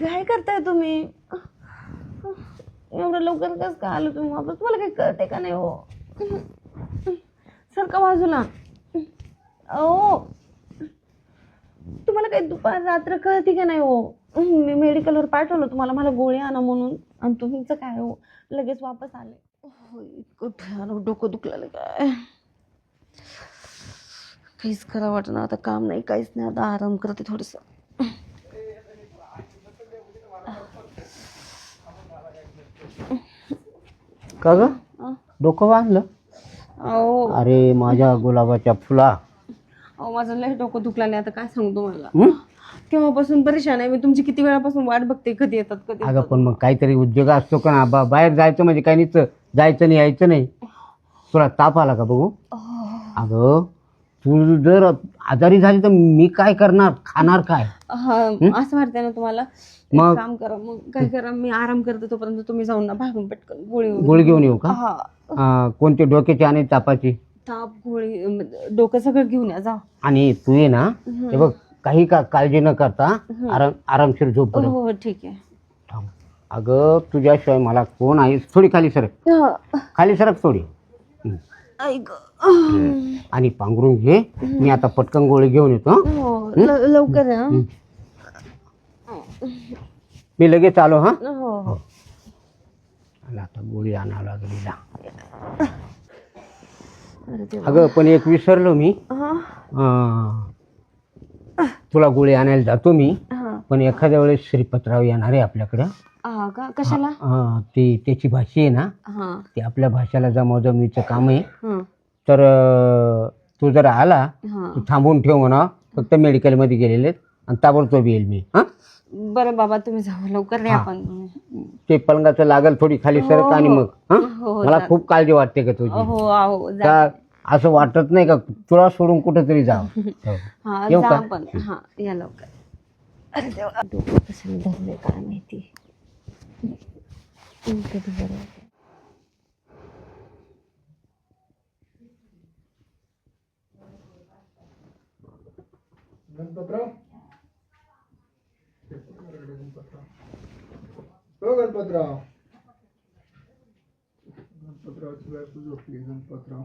काय करताय तुम्ही? एवढं लवकर कसं काय आलो तुम्ही वापस? तुम्हाला काही कळते का नाही हो? सारखा बाजूला. ओ तुम्हाला काही दुपार रात्र कळते का नाही हो? मी मेडिकलवर पाठवलं तुम्हाला मला गोळ्या आणा म्हणून. आणि तुमचं काय हो? लगेच वापस आले. हो, इतकं भयानक डोकं दुखलेलं काय? काहीच करा वाटणार आता काम नाही काहीच नाही आता आराम करते थोडंसं. का ग? डोकं बांधलं? अहो. अरे माझ्या गुलाबाच्या फुला. अहो माझं लय डोकं दुखलं नाही आता काय सांगू तुम्हाला? हं? तेव्हापासून परेशान आहे मी तुमची किती वेळापासून वाट बघते कधी येतात कधी अगं. पण मग काहीतरी उद्योग असतो का ना? बा बाहेर जायचं म्हणजे काही नाही जायचं नाही यायचं नाही. तुला ताप आला का बघू? अगं तू जर आजारी झाली तर मी काय करणार? खाणार काय? हा असं वाटतंय ना तुम्हाला? एक मग? काम करा मग काय करा मी आराम करते तोपर्यंत तुम्ही जाऊन ना बाहेरून पटकन गोळी वगैरे गोळी घेऊन येऊ का? हा. अं, कोणते डोक्याची आणि तापाची? ताप गोळी अं, डोकं सगळं घेऊन या जा. आणि तू ये ना हे. बघ काही का काळजी न करता आराम आरामशीर झोप बरं. हो ठीक आहे. थांब. अगं तुझ्याशिवाय मला कोण आहे? थोडी खाली सरक. हा, खाली सरक थोडी. हं. ऐक आणि पांघरून घे. मी आता पटकन गोळी घेऊन येतो हं? ल- लवकर या. मी लगेच आलो हा? हो. हो. आता गोळी आणावं लागली हिला. अरे देवा. अगं पण एक विसरलो मी. हा? अं, तुला गोळी आणायला जातो मी हा. पण एखाद्या वेळेस श्रीपतराव येणार आहे आपल्याकडं. हा का? कशाला? अं, ती त्याची भाषा आहे ना हा. ती आपल्या भाषेला जमवजमवीचं काम आहे. हा. तर अं, तू जर आला हा. तू थांबून ठेव म्हणा. फक्त मेडिकलमध्ये गेलेले आहेत आणि ताबडतोब येईल मी हां? बरं बाबा तुम्ही जाऊ लवकर हा. ते पलंगाचं लागल थोडी खाली सरक आणि मग हं? हो हो मला जा- खूप काळजी वाटते का तुझी. हो आहो जा. का असं वाटत नाही का तुला सोडून कुठेतरी जाव हा. येऊ जा का? आपण हा. या लवकर. अरे देवा. डोकं कशाने धरले काय माहिती हं, कधी बरं होतं. गणपतराव. गणपतरावची बायको झोपली गणपतराव.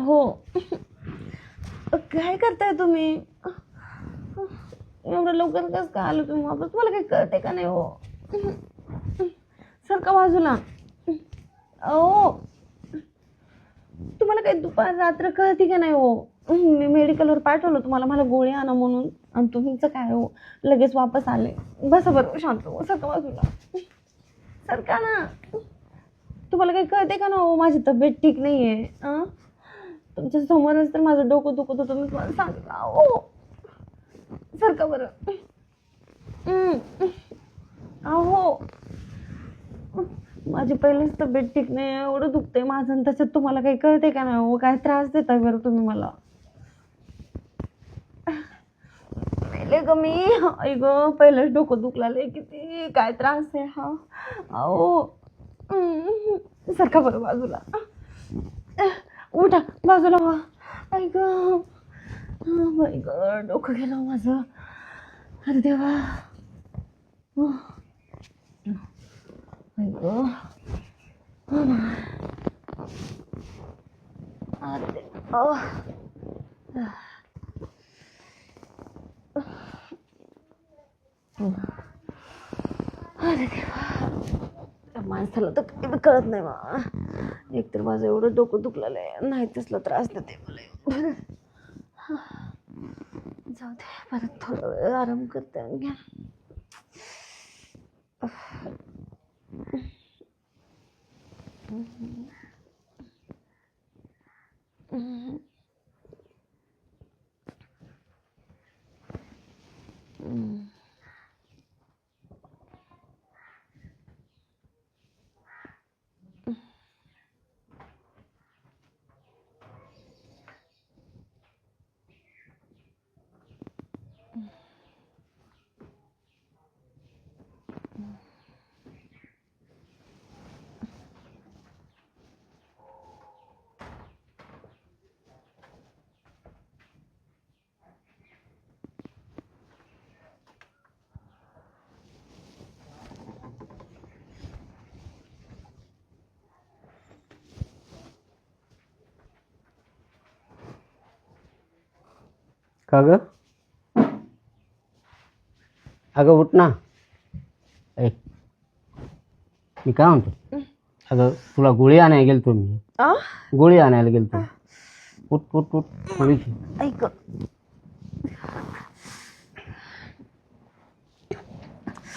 हो. काय करताय तुम्ही? एवढं लवकर कसं काय आलो तुम्ही वापस? तुम्हाला काही कळते का नाही हो? सारखा बाजूला. ओ तुम्हाला काही दुपार रात्र कळते का नाही हो? मी मेडिकलवर पाठवलं तुम्हाला मला गोळी आणा म्हणून. आणि तुमचं काय हो? लगेच वापस आले. बसा बरं शांत हो सारखा बाजूला. सारखा ना. तुम्हाला काही कळते का ना हो? माझी तब्येत ठीक नाही आहे तुमच्या समोरच तर माझं डोकं दुखत होतं. मी तुम्हाला सांगा ओ हो. सारखं बरं. अहो. माझी पहिलीच तब्येत ठीक नाही. एवढं दुखतंय माझं आणि त्याच्यात तुम्हाला काही कळते का नाही? हो काय त्रास देताय बरं तुम्ही मला? पहिले ग मी. ऐ ग पहिलंच डोकं दुखलाय किती. काय त्रास आहे हा? अहो. सारखा बरं बाजूला. उठा बाजूला वा. ऐक ग बाई डोकं गेलं माझं. अरे देवा. Oh. आई oh अरे oh. अरे देवा. माणसाला तर काही बी कळत नाही बा. एकतर माझं एवढं डोकं दुखलेलं आहे नाही तसला त्रास देते मला जाऊ दे परत थोडा वेळ आराम करते आणि घ्या. का ग? अगं उठ ना. ऐ मी काय म्हणतो? अगं तुला गोळी आणायला गेलतो मी. आ? गोळी आणायला गेलतो. उठ उठ उठ. थोडीशी ऐक.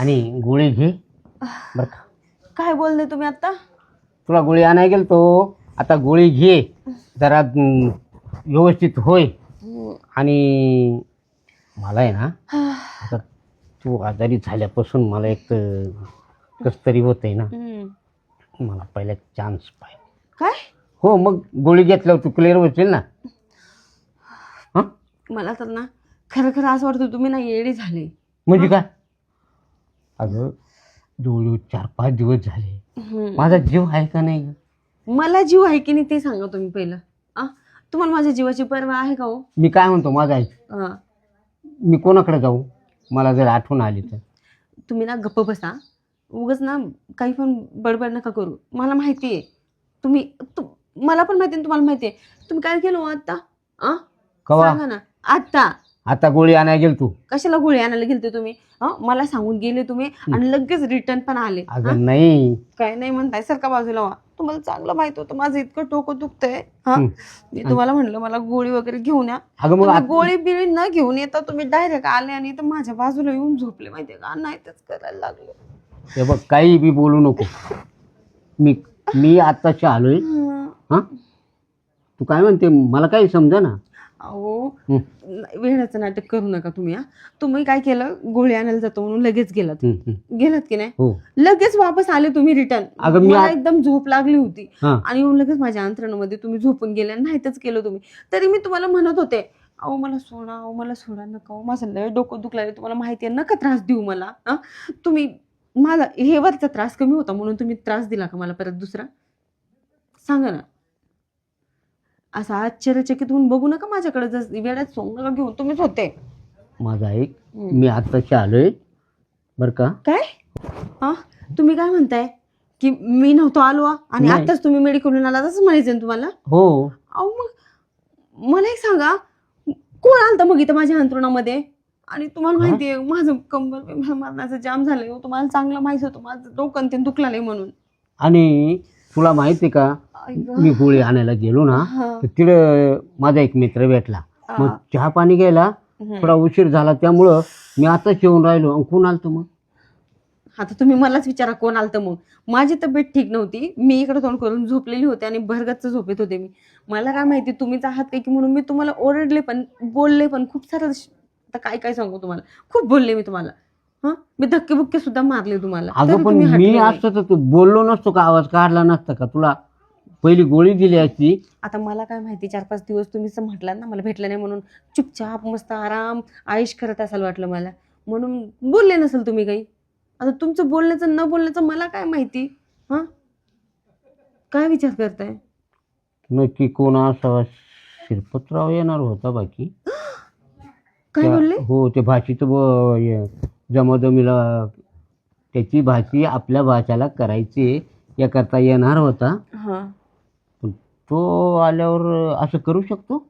आणि गोळी घे. बरं का. काय बोलले तुम्ही आता? तुला गोळी आणायला गेलतो. आता गोळी घे. जरा व्यवस्थित होय. आणि मला आहे ना आता तू आजारी झाल्यापासून मला एक कसं तरी होत आहे ना. मला पहिला चान्स पाहिजे. काय? हो मग गोळी घेतल्यावर तू क्लिअर होशील ना. हां? मला तर ना खरं खरं असं वाटतं तुम्ही ना येडी झाले. म्हणजे काय? अगं जवळजवळ चार पाच दिवस झाले. हम्म. माझा जीव आहे का नाही? मला जीव आहे की नाही ते सांगा तुम्ही पहिलं. आ तुम्हाला माझ्या जीवाची पर्वा आहे का हो? मी काय म्हणतो माझा ऐक हा. मी कोणाकडे जाऊ? मला जर आठवण आली तर. तुम्ही ना गप्प बसा. उगाच ना काही पण बडबड नका करू. मला माहिती आहे. तुम्ही तु, मला पण माहिती आहे तुम्हाला माहिती आहे. तुम्ही काय केलं हो आता आ? कवा? सांगा ना. आता आता गोळी आणायला गेल तू कशाला गोळी आणायला गेलते तुम्ही? हा? मला सांगून गेले तुम्ही आणि लगेच रिटर्न पण आले. हा? अगं नाही. काय नाही म्हणताय सारखा बाजूला व्हा तुम्हाला चांगलं माहीत होतं. माझं इतकं डोकं दुखतंय. हा? हं. मी तुम्हाला म्हणलं मला गोळी वगैरे घेऊन या. अगं मग तुम्ही आत- गोळी बिळी न घेऊन येता तुम्ही डायरेक्ट आले आणि इथं माझ्या बाजूला येऊन झोपले माहितीये का? नाही तेच करायला लागले. हे बघ काही बी बोलू नको. मी मी आत्ताशी आलोय. हं. हां? तू काय म्हणते? मला काही समजा ना. अहो वेळाचं नाटक करू नका तुम्ही हा. तुम्ही काय केलं? गोळी आणायला जातो म्हणून लगेच गेलात. गेलात की नाही? हो. लगेच वापस आले तुम्ही रिटर्न मला एकदम झोप लागली होती. आणि येऊन लगेच माझ्या अंतरणामध्ये तुम्ही झोपून गेले आणि नाहीतच केलं तुम्ही. तरी मी तुम्हाला म्हणत होते अहो मला सोडा अहो मला सोडा नका अहो माझं लय डोकं दुखलं तुम्हाला माहिती आहे नका त्रास देऊ मला? तुम्ही मला हे वरचा त्रास कमी होता म्हणून तुम्ही त्रास दिला का मला परत दुसरा? सांगा ना. असं आश्चर्यचकित होऊन बघू नका माझ्याकडे जस वेळात सोंग नका घेऊन तुम्हीच होते माझा ऐक. मी आत्ताशी आलोय बरं का काय हा तुम्ही काय म्हणताय की मी नव्हतो आलो आ, आणि नाही. आताच तुम्ही मेडिकलून आला तसं म्हणायचं ना तुम्हाला हो अहो मग मला एक सांगा कोण आलतं मग इथं माझ्या अंतरुणामध्ये आणि तुम्हाला हा? माहिती आहे माझं कंबर मरणाचं जाम झालंय हो तुम्हाला चांगलं माहिती होतं माझं डोकं ते दुखलाय म्हणून आणि तुला माहिती आहे का. मी गोळी आणायला गेलो ना. तर तिकडं माझा एक मित्र भेटला. मग. चहा पाणी घ्यायला. थोडा उशीर झाला त्यामुळं मी आताच येऊन राहिलो. कोण आलतं मग? आता तुम्ही मलाच विचारा कोण आलतं मग. माझी तब्येत ठीक नव्हती. मी इकडे तोंड करून झोपलेली होते आणि भरगतच झोपेत होते मी. मला काय माहिती तुम्हीच आहात काय की म्हणून मी तुम्हाला ओरडले पण बोलले पण खूप सारं श- आता काय काय सांगू तुम्हाला. खूप बोलले मी तुम्हाला. हा? मी धक्के बुक्के सुद्धा मारले तुम्हाला. अगं तरी पण तुम्ही हटले मी नाही. असतो तर तू बोललो नसतो का? आवाज काढला नसता का तुला? पहिली गोळी दिली असती. आता मला काय माहिती चार पाच दिवस तुम्हीच म्हटलात ना मला भेटलं नाही म्हणून. चुपचाप मस्त आराम आयुष करत असाल वाटलं मला. म्हणून बोलले नसेल तुम्ही काही. आता तुमचं बोलण्याचं न बोलण्याचं मला काय माहिती? हा? काय विचार करताय? नक्की कोण असावा? शिरपतराव येणार होता बाकी. काय त्या- बोलले? हो ते भाषेचं ब- हे जमाजमीला त्याची भाषी आपल्या भाषाला करायची. याकरता येणार होता. हा. तो आल्यावर असं करू शकतो?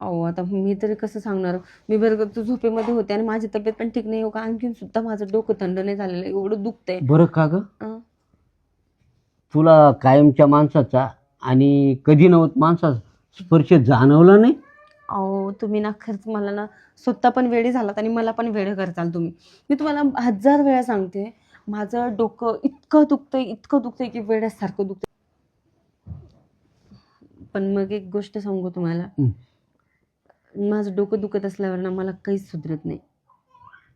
अहो आता मी तरी कसं सांगणार? मी बरं तू झोपेमध्ये होते आणि माझी तब्येत पण ठीक नाही हो का? आणखीन सुद्धा माझं डोकं थंड नाही झालेलं आहे. एवढं दुखतंय. बरं का ग? अं, तुला कायमच्या माणसाचा आणि कधी नव्हत माणसाचा स्पर्श जाणवला नाही? अहो तुम्ही ना खरंच मला ना स्वतः पण वेळी झालात आणि मला पण वेळ करताल तुम्ही. मी तुम्हाला हजार वेळा सांगते माझं डोकं इतकं दुखतंय इतकं दुखतंय की वेड्यासारखं दुखतंय. पण मग एक गोष्ट सांगू तुम्हाला. माझं डोकं दुखत असल्यावर ना मला काहीच सुधरत नाही.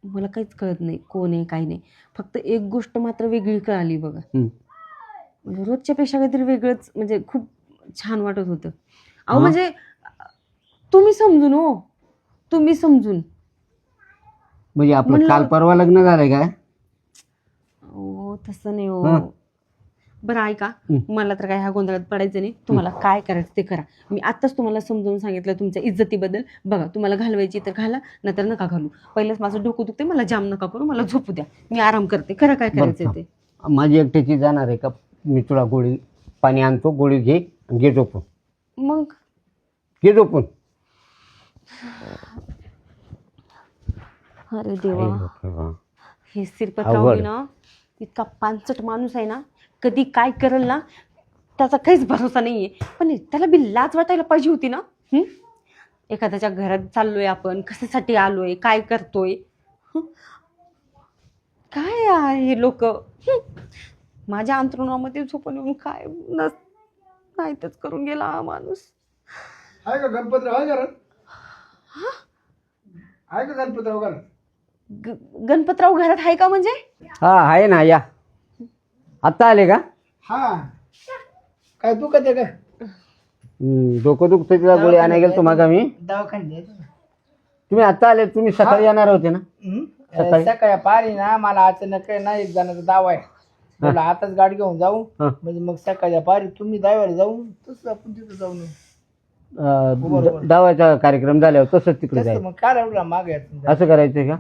मला काहीच कळत नाही कोण आहे काय नाही. फक्त एक गोष्ट मात्र वेगळी कळाली बघा. म्हणजे रोजच्या पेक्षा काहीतरी वेगळंच म्हणजे खूप छान वाटत होतं. अहो? म्हणजे तुम्ही समजून हो. तुम्ही समजून. म्हणजे आपलं म्हणलं- काल परवा लग्न झालंय काय? हो तसं नाही हा. बरं ऐका. मला तर काय ह्या गोंधळात पडायचं नाही. तुम्हाला काय करायचं ते करा. मी आत्ताच तुम्हाला समजावून सांगितलं तुमच्या इज्जतीबद्दल. बघा तुम्हाला घालवायची तर घाला नाहीतर नका घालू. पहिलंच माझं डोकं दुखते मला जाम नका करू मला झोपू द्या. मी आराम करते. खरं काय करायचं ते? माझी एकट्याची जाणार आहे का? मी तुला गोळी पाणी आणतो गोळी घे घे झोपून. मग? घे झोपून. अरे देवा. हा. अवघड. ना. इतका पानचट माणूस आहे ना. कधी काय करेल ना त्याचा काहीच भरोसा नाहीये. पण त्याला बी लाज वाटायला पाहिजे होती ना. हं? एखाद्याच्या घरात चाललोय आपण कशासाठी आलोय काय करतोय? हं? काय आहे हे लोक? माझ्या अंतरुणामध्ये झोपून येऊन काय नस नाहीतच करून गेला हा माणूस. आहे का गणपतराव? आहे घरात? आहे का गणपतराव घरात? ग- गणपतराव घरात आहे का म्हणजे? हा आहे ना या. आत्ता आले का? हा. काय दुखत आहे काय हम्म, डोकं दुखतं तिला गोळी आणायला गेलो मागा मी दवाखान्यात तुम्ही आत्ता आले तुम्ही सकाळी येणार होते ना? सकाळी? सकाळी पारी ना मला अचानक आहे ना एक जणाचा दावा आहे. बोला आताच गाडी घेऊन जाऊ. हा. म्हणजे मग सकाळच्या पारी तुम्ही दाव्याला जाऊ तसं आपण तिथं जाऊ नये अं, द- कार्यक्रम झाल्यावर तसंच तिकडे तसं जायचं. मग काय राहिला मागे असं करायचंय का?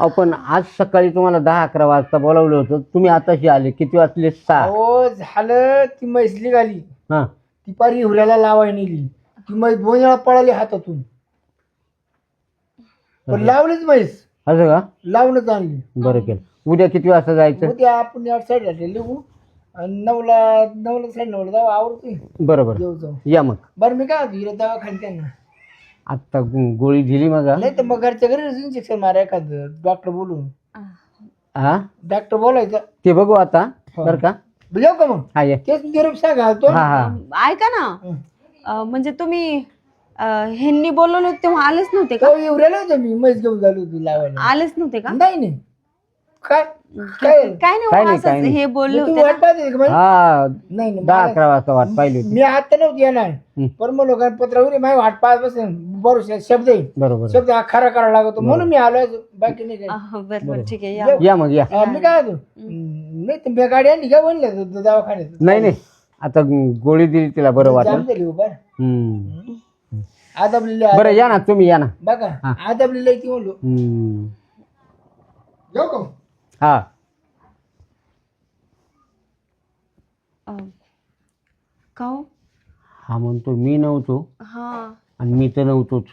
अहो पण आज सकाळी तुम्हाला दहा अकरा वाजता बोलावलं होतं. तुम्ही आताशी आले. किती वाजले? सहा. हो झालं. ती म्हैस निघाली. हा. ती पारी हिवऱ्याला लावाय नेली. ती म्हैस दोन वेळा पळाली हातातून. पण लावलीच म्हैस. असं का? लावूनच आणली. बरं केलं. उद्या किती वाजता जायचं? उद्या आपण या साईडला लिहू आणि नऊला नऊला साईड नऊला जाऊ. आवडतोय बरं बरं. येऊ जाऊ. या मग. बरं मी काय हिरो दवाखान्यात त्यांना आत्ता गो- गोळी दिली मग. हा? नाही तर मग घरच्या घरी इंजेक्शन मारा एखादं. डॉक्टर बोलून. हा डॉक्टर बोलायचं. ते बघू आता बरं का? का मग? हा ये. तेच निरोप सांगा तो हा हा. ऐका ना. अं, म्हणजे तुम्ही अं, ह्यांनी बोलवलं होतं तेव्हा आलेच नव्हते का? तो होतो मी. घेऊन झालो होती लावायला. आलेच नव्हते का? नाही नाही. काय? काय? काय नाही काय हो, नाही, काय नाही. हे बोलले तू होते ना वाट पाहते का माझी? हा नाही नाही दहा मला- अकरा वाजता वाट पाहिली होती. मी आता नव्हती येणार. हं. पण मग लोकांपत्रावर माझी वाट पाहत बसेन. बरोबर शब्द आहे. बरोबर शब्द हा खरा करावा लागतो. म्हणून मी आलोय बाकी नाही काय अह, बरं बरं ठीक आहे या. या मग या. हा, मी काय होतो नाही तर मी गाडी आणली का होतं दवाखान्यात? नाही नाही. आता गोळी दिली तिला बरं वाटलं. जाम झाली हो, बरं. हम्म. आदबलेली बरं या ना तुम्ही या ना. बघा आदबलेली ती म्हणलो. हम्म. का हा. अं, का हो? हा म्हणतो मी नव्हतो. हा. आणि मी तर नव्हतोच.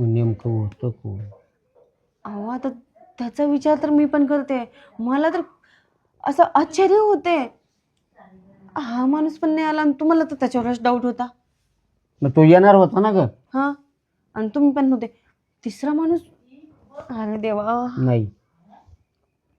मग नेमकं होतं कोण? अहो आता त्याचा विचार तर मी पण करते. मला तर असं आश्चर्य होते. हा माणूस पण नाही आला आणि तुम्हाला तर त्याच्यावरच डाऊट होता. मग तो येणार होता ना ग? हा. आणि तुम्ही पण नव्हते. तिसरा माणूस? अरे देवा. नाही.